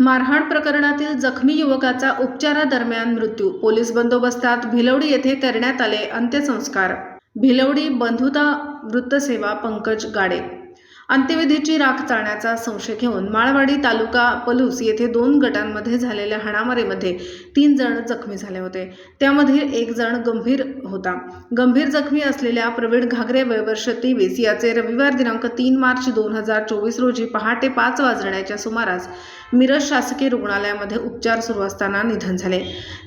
मारहाण प्रकरणातील जखमी युवकाचा उपचारादरम्यान मृत्यू. पोलीस बंदोबस्तात भिलवडी येथे करण्यात आले अंत्यसंस्कार. भिलवडी बंधुता वृत्तसेवा पंकज गाडे. अंत्यविधीची राख चाळण्याचा संशय घेऊन माळवाडी तालुका पलूस येथे दोन गटांमध्ये झालेल्या हाणामारीमध्ये तीन जण जखमी झाले होते. त्यामधील एक जण गंभीर होता. गंभीर जखमी असलेल्या प्रवीण घागरे वयवर्ष तेवीस याचे रविवार दिनांक तीन मार्च दोन हजार चोवीस रोजी पहाटे पाच वाजण्याच्या सुमारास मिरज शासकीय रुग्णालयामध्ये उपचार सुरू असताना निधन झाले.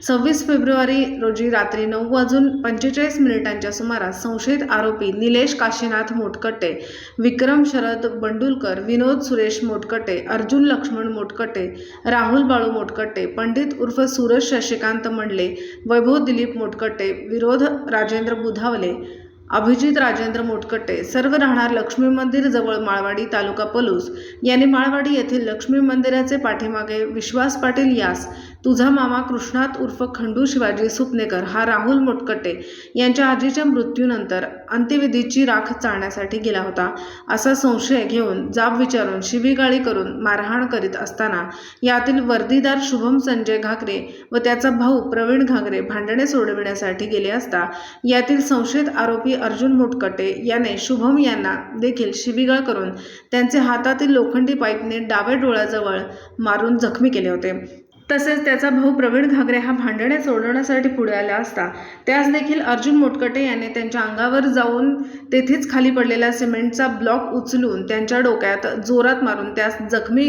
सव्वीस फेब्रुवारी रोजी रात्री नऊ वाजून पंचेचाळीस मिनिटांच्या सुमारास संशयित आरोपी निलेश काशीनाथ मोटकट्टे विक्रम शरद बंडुलकर विनोद सुरेश मोटकटे अर्जुन लक्ष्मण मोटकटे राहुल बाळू मोटकटे पंडित उर्फ सूरज शशिकांत मंडले वैभव दिलीप मोटकटे विरोध राजेंद्र बुधावले अभिजित राजेंद्र मोटकटे सर्व राहणार लक्ष्मी मंदिर जवळ माळवाडी तालुका पलूस. यांनी माळवाडी येथील लक्ष्मी मंदिराचे पाठीमागे विश्वास पाटील यास तुझा मामा कृष्णात उर्फ खंडू शिवाजी सुपनेकर हा राहुल मोटकटे यांच्या आजीच्या मृत्यूनंतर अंत्यविधीची राख चाळण्यासाठी गेला होता. असा संशय घेऊन जाब विचारून शिवीगाळी करून मारहाण करीत असताना यातील वर्दीदार शुभम संजय घागरे व त्याचा भाऊ प्रवीण घागरे भांडणे सोडविण्यासाठी गेले असता यातील संशयित आरोपी अर्जुन मोटकटे याने शुभम यांना देखील शिवीगाळ करून त्यांचे हातातील लोखंडी पाईपने डाव्या डोळ्याजवळ मारून जखमी केले होते. तसेच त्याचा भाऊ प्रवीण घागरे हा भांडणे सोडवण्यासाठी पुढे आला असता. त्यास देखील अर्जुन मोटकटे याने त्यांच्या अंगावर जाऊन तेथेच खाली पडलेला सिमेंटचा ब्लॉक उचलून त्यांच्या डोक्यात जोरात मारून त्यास जखमी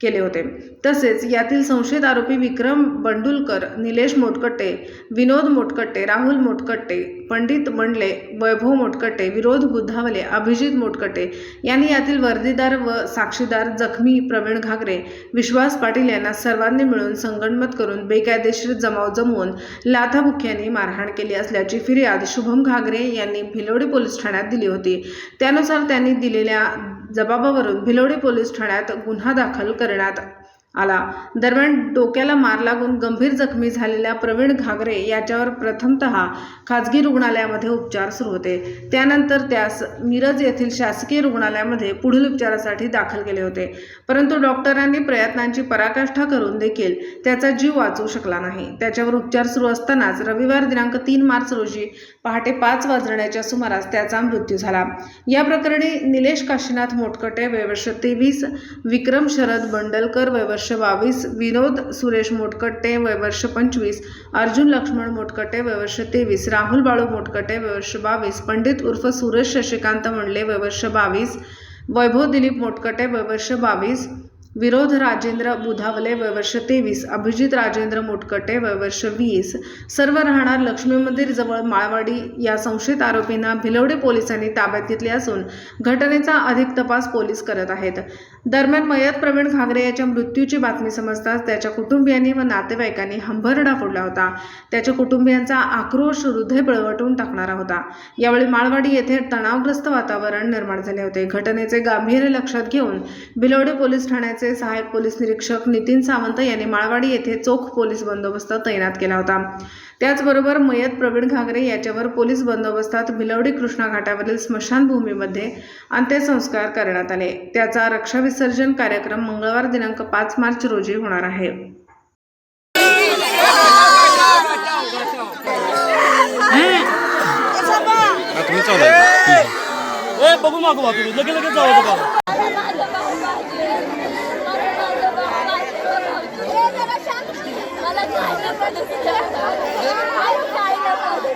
केले होते. तसेच यातील संशयित आरोपी विक्रम बंडुलकर निलेश मोटकट्टे विनोद मोटकट्टे राहुल मोटकट्टे पंडित मंडले वैभव मोटकटे विरोध बुद्धावले अभिजित मोटकटे यांनी यातील वर्दीदार व साक्षीदार जखमी प्रवीण घागरे विश्वास पाटील यांना सर्वांनी मिळून संगणमत करून बेकायदेशीर जमाव जमवून लाथाबुक्क्यांनी मारहाण केली असल्याची फिर्याद शुभम घागरे यांनी भिलोडी पोलीस ठाण्यात दिली होती. त्यानुसार त्यांनी दिलेल्या जबाबावरून भिलोडी पोलीस ठाण्यात गुन्हा दाखल करण्यात आला. दरम्यान डोक्याला मार लागून गंभीर जखमी झालेल्या प्रवीण घागरे याच्यावर प्रथमतः खाजगी रुग्णालयामध्ये उपचार सुरू होते. त्यानंतर त्यास मिरज येथील शासकीय रुग्णालयामध्ये पुढील उपचारासाठी दाखल केले होते. परंतु डॉक्टरांनी प्रयत्नांची पराकाष्ठा करून देखील त्याचा जीव वाचवू शकला नाही. त्याच्यावर उपचार सुरू असतानाच रविवार दिनांक तीन मार्च रोजी पहाटे पाच वाजण्याच्या सुमारास त्याचा मृत्यू झाला. या प्रकरणी निलेश काशीनाथ मोटकटे वयवर्ष तेवीस विक्रम शरद बंडलकर वयवर्ष बावीस विनोद सुरेश मोटकट्टे वयवर्ष पंचवीस अर्जुन लक्ष्मण मोटकटे वयवर्ष तेवीस राहुल बाळू मोटकटे वयवर्ष बावीस पंडित उर्फ सुरेश शशिकांत मंडले वयवर्ष बावीस वैभव दिलीप मोटकटे वयवर्ष बावीस विरोध राजेंद्र बुधावले वयवर्ष तेवीस. अभिजित राजेंद्र मोटकटे वयवर्ष वीस. सर्व राहणार लक्ष्मी मंदिर जवळ माळवाडी या संशयित आरोपींना भिलवडे पोलिसांनी ताब्यात घेतले असून घटनेचा अधिक तपास पोलीस करत आहेत. दरम्यान मयत प्रवीण घागरे याच्या मृत्यूची बातमी समजताच त्याच्या कुटुंबियांनी व नातेवाईकांनी हंबरडा फोडला होता. त्याच्या कुटुंबियांचा आक्रोश हृदय बळवटून टाकणारा होता. यावेळी माळवाडी येथे तणावग्रस्त वातावरण निर्माण झाले होते. घटनेचे गांभीर्य लक्षात घेऊन बिलवडे पोलीस ठाण्याचे सहाय्यक पोलीस निरीक्षक नितीन सावंत यांनी माळवाडी येथे चोख पोलीस बंदोबस्त तैनात केला होता. त्याचबरोबर मयत प्रवीण घागरे याच्यावर पोलीस बंदोबस्तात भिलवडी कृष्णा घाटावरील स्मशानभूमीमध्ये अंत्यसंस्कार करण्यात आले. त्याचा रक्षाविसर्जन कार्यक्रम मंगळवार दिनांक पाच मार्च रोजी होणार आहे. बघू मागू बा तुम्ही. लगेच लगेच जाऊ मला खायला पण खायला पण